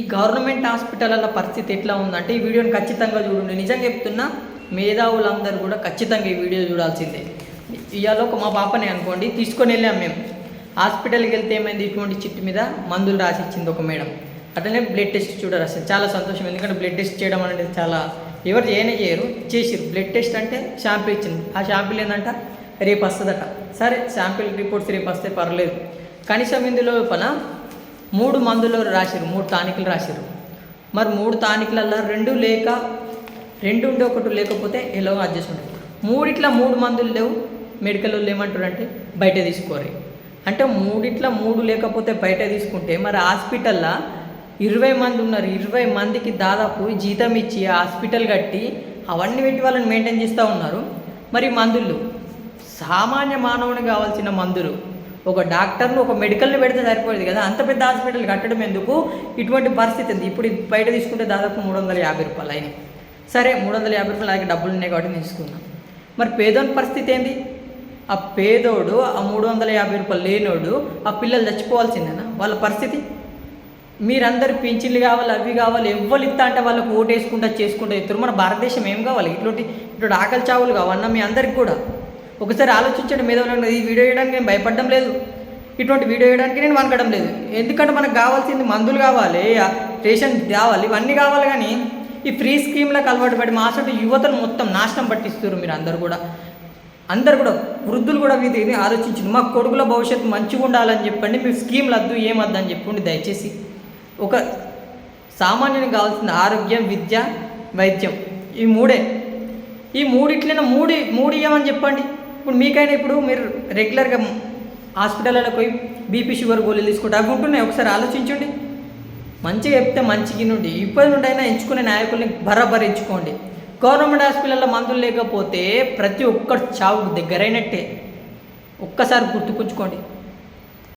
ఈ గవర్నమెంట్ హాస్పిటల్ల పరిస్థితి ఎట్లా ఉందంటే ఈ వీడియోని ఖచ్చితంగా చూడండి. నిజంగా చెప్తున్నా మేధావులందరూ కూడా ఖచ్చితంగా ఈ వీడియో చూడాల్సిందే. ఇవాళ ఒక మా పాపనే అనుకోండి తీసుకొని వెళ్ళాం మేము. హాస్పిటల్కి వెళ్తే ఏమైంది? ఇటువంటి చిట్టు మీద మందులు రాసి ఇచ్చింది ఒక మేడం. అట్లనే బ్లడ్ టెస్ట్ చూడ రాసింది చాలా సంతోషం. ఎందుకంటే బ్లడ్ టెస్ట్ చేయడం అనేది చాలా ఎవరు చేయనే చేయరు. చేసిరు బ్లడ్ టెస్ట్ అంటే షాంపిల్ ఇచ్చింది. ఆ షాంపిల్ ఏంటంట రేపు వస్తుందట. సరే శాంపిల్ రిపోర్ట్స్ రేపు వస్తే పర్లేదు. కనీసం ఇందులో పన మూడు మందులు రాసిరు మూడు టానిక్లు రాసిరు మరి మూడు టానిక్లల్లో రెండు లేక రెండు ఉండే ఒకటి లేకపోతే ఎలా అడ్జస్ట్ ఉంటుంది? మూడిట్లా మూడు మందులు లేవు. మెడికల్ వాళ్ళు ఏమంటారంటే బయట తీసుకోరు అంటే మూడిట్లా మూడు లేకపోతే బయట తీసుకుంటే మరి హాస్పిటల్లో ఇరవై మంది ఉన్నారు. ఇరవై మందికి దాదాపు జీతం ఇచ్చి హాస్పిటల్ కట్టి అవన్నీ పెట్టి వాళ్ళని మెయింటైన్ చేస్తూ ఉన్నారు. మరి మందులు సామాన్య మానవునికి కావాల్సిన మందులు ఒక డాక్టర్ను ఒక మెడికల్ని పెడితే సరిపోయేది కదా? అంత పెద్ద హాస్పిటల్ కట్టడం ఎందుకు? ఇటువంటి పరిస్థితి ఉంది. ఇప్పుడు బయట తీసుకుంటే దాదాపు మూడు వందల యాభై రూపాయలు అయినాయి. సరే మూడు వందల యాభై రూపాయలు అలాగే డబ్బులు ఉన్నాయి కాబట్టి తీసుకుందాం. మరి పేదోని పరిస్థితి ఏంది? ఆ పేదోడు ఆ మూడు వందల యాభై రూపాయలు లేనోడు ఆ పిల్లలు చచ్చిపోవాల్సిందేనా? వాళ్ళ పరిస్థితి? మీరందరు పింఛన్లు కావాలి అవి కావాలి ఎవ్వరు ఇస్తా అంటే వాళ్ళకు ఓటు వేసుకుంటా చేసుకుంటా ఇస్తారు మన భారతదేశం ఏం కావాలి? ఇటువంటి ఇటువంటి ఆకలి చావులు కావన్నా మీ అందరికి కూడా. ఒకసారి ఆలోచించండి మీద ఈ వీడియో వేయడానికి నేను భయపడడం లేదు. ఇటువంటి వీడియో వేయడానికి నేను వనకడం లేదు. ఎందుకంటే మనకు కావాల్సింది మందులు కావాలి రేషన్ కావాలి ఇవన్నీ కావాలి కానీ ఈ ఫ్రీ స్కీమ్లకు అలవాటు పడి మా అసలు యువతను మొత్తం నాశనం పట్టిస్తారు మీరు అందరు కూడా. అందరు కూడా వృద్ధులు కూడా ఇది ఇది ఆలోచించింది మా కొడుకుల భవిష్యత్తు మంచిగా ఉండాలని చెప్పండి. మీ స్కీమ్లు వద్దు ఏమద్దు అని చెప్పండి దయచేసి. ఒక సామాన్యునికి కావాల్సిన ఆరోగ్యం విద్య వైద్యం. ఈ మూడే. ఈ మూడిట్లైన మూడి మూడు ఇవ్వమని చెప్పండి. ఇప్పుడు మీకైనా ఇప్పుడు మీరు రెగ్యులర్గా హాస్పిటల్లో పోయి బీపీ షుగర్ గోళీలు తీసుకుంటే అవి ఉంటున్నాయి? ఒకసారి ఆలోచించండి. మంచిగా చెప్తే మంచిగా నుండి ఇప్పటి నుండి అయినా ఎంచుకునే నాయకుల్ని బరాబర్ ఎంచుకోండి. గవర్నమెంట్ హాస్పిటల్లో మందులు లేకపోతే ప్రతి ఒక్కరు చావుకు దగ్గరైనట్టే. ఒక్కసారి గుర్తుకుంచుకోండి